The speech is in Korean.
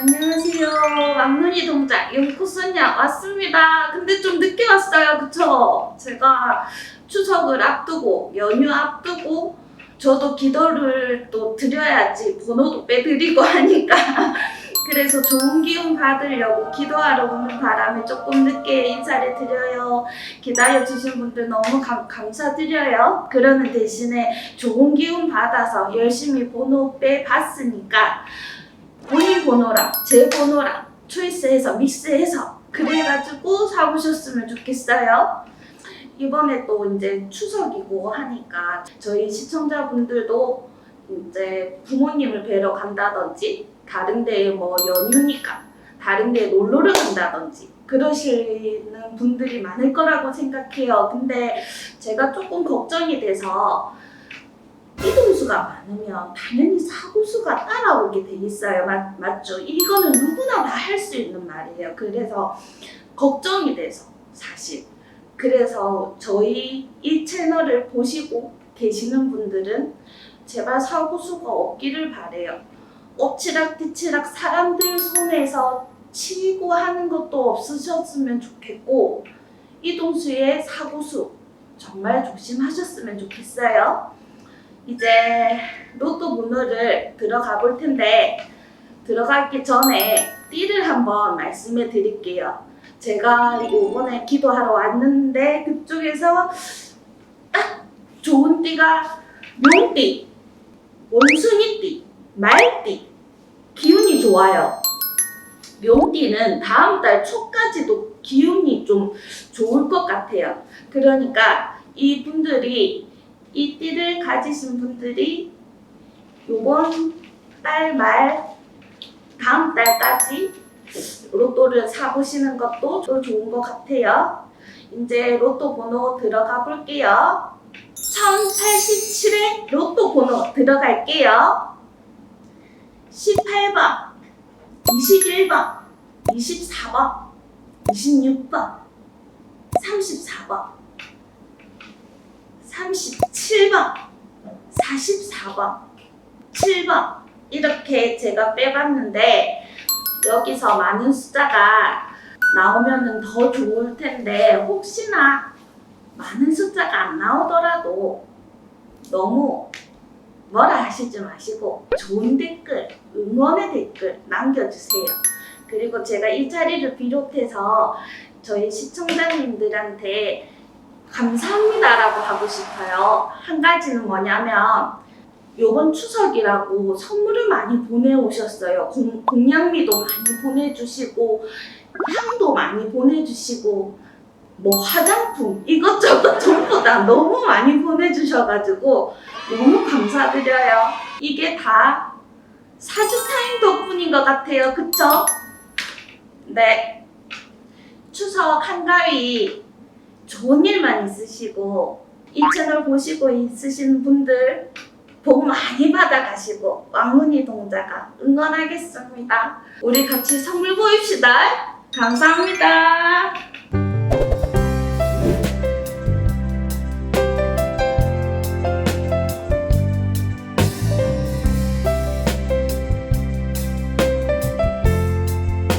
안녕하세요. 왕눈이 동작 용코소냐 왔습니다. 근데 좀 늦게 왔어요. 그쵸? 제가 추석을 앞두고 연휴 앞두고 저도 기도를 또 드려야지 번호도 빼드리고 하니까 그래서 좋은 기운 받으려고 기도하러 오는 바람에 조금 늦게 인사를 드려요. 기다려주신 분들 너무 감, 감사드려요. 그러는 대신에 좋은 기운 받아서 열심히 번호 빼봤으니까 본인 번호랑 제 번호랑 초이스해서 믹스해서 그래가지고 사보셨으면 좋겠어요. 이번에 또 이제 추석이고 하니까 저희 시청자분들도 이제 부모님을 뵈러 간다든지 다른 데에 뭐 연휴니까 다른 데에 놀러를 간다든지 그러시는 분들이 많을 거라고 생각해요. 근데 제가 조금 걱정이 돼서 이동수가 많으면 당연히 사고수가 따라오게 돼 있어요. 맞, 맞죠? 이거는 누구나 다 할 수 있는 말이에요. 그래서 걱정이 돼서 사실. 그래서 저희 이 채널을 보시고 계시는 분들은 제발 사고수가 없기를 바래요. 엎치락뒤치락 사람들 손에서 치고 하는 것도 없으셨으면 좋겠고 이동수의 사고수 정말 조심하셨으면 좋겠어요. 이제 로또 번호를 들어가 볼 텐데 들어가기 전에 띠를 한번 말씀해 드릴게요. 제가 이번에 기도하러 왔는데 그쪽에서 딱 좋은 띠가 용띠, 원숭이띠, 말띠 기운이 좋아요. 용띠는 다음 달 초까지도 기운이 좀 좋을 것 같아요. 그러니까 이분들이 이 띠를 가지신 분들이 요번 달 말 다음 달까지 로또를 사보시는 것도 또 좋은 것 같아요. 이제 로또 번호 들어가 볼게요. 1087의 로또 번호 들어갈게요. 18번, 21번, 24번, 26번, 34번, 37번, 44번, 7번 이렇게 제가 빼봤는데 여기서 많은 숫자가 나오면은 더 좋을 텐데 혹시나 많은 숫자가 안 나오더라도 너무 뭐라 하시지 마시고 좋은 댓글, 응원의 댓글 남겨주세요. 그리고 제가 이 자리를 비롯해서 저희 시청자님들한테 감사합니다라고 하고 싶어요. 한 가지는 뭐냐면 요번 추석이라고 선물을 많이 보내오셨어요. 공, 공양미도 많이 보내주시고 향도 많이 보내주시고 뭐 화장품 이것저것 전부 다 너무 많이 보내주셔가지고 너무 감사드려요. 이게 다 사주타임 덕분인 것 같아요. 그쵸? 네. 추석 한가위 좋은 일만 있으시고 이 채널 보시고 있으신 분들 복 많이 받아가시고 왕문이 동자가 응원하겠습니다. 우리 같이 선물 보입시다. 감사합니다.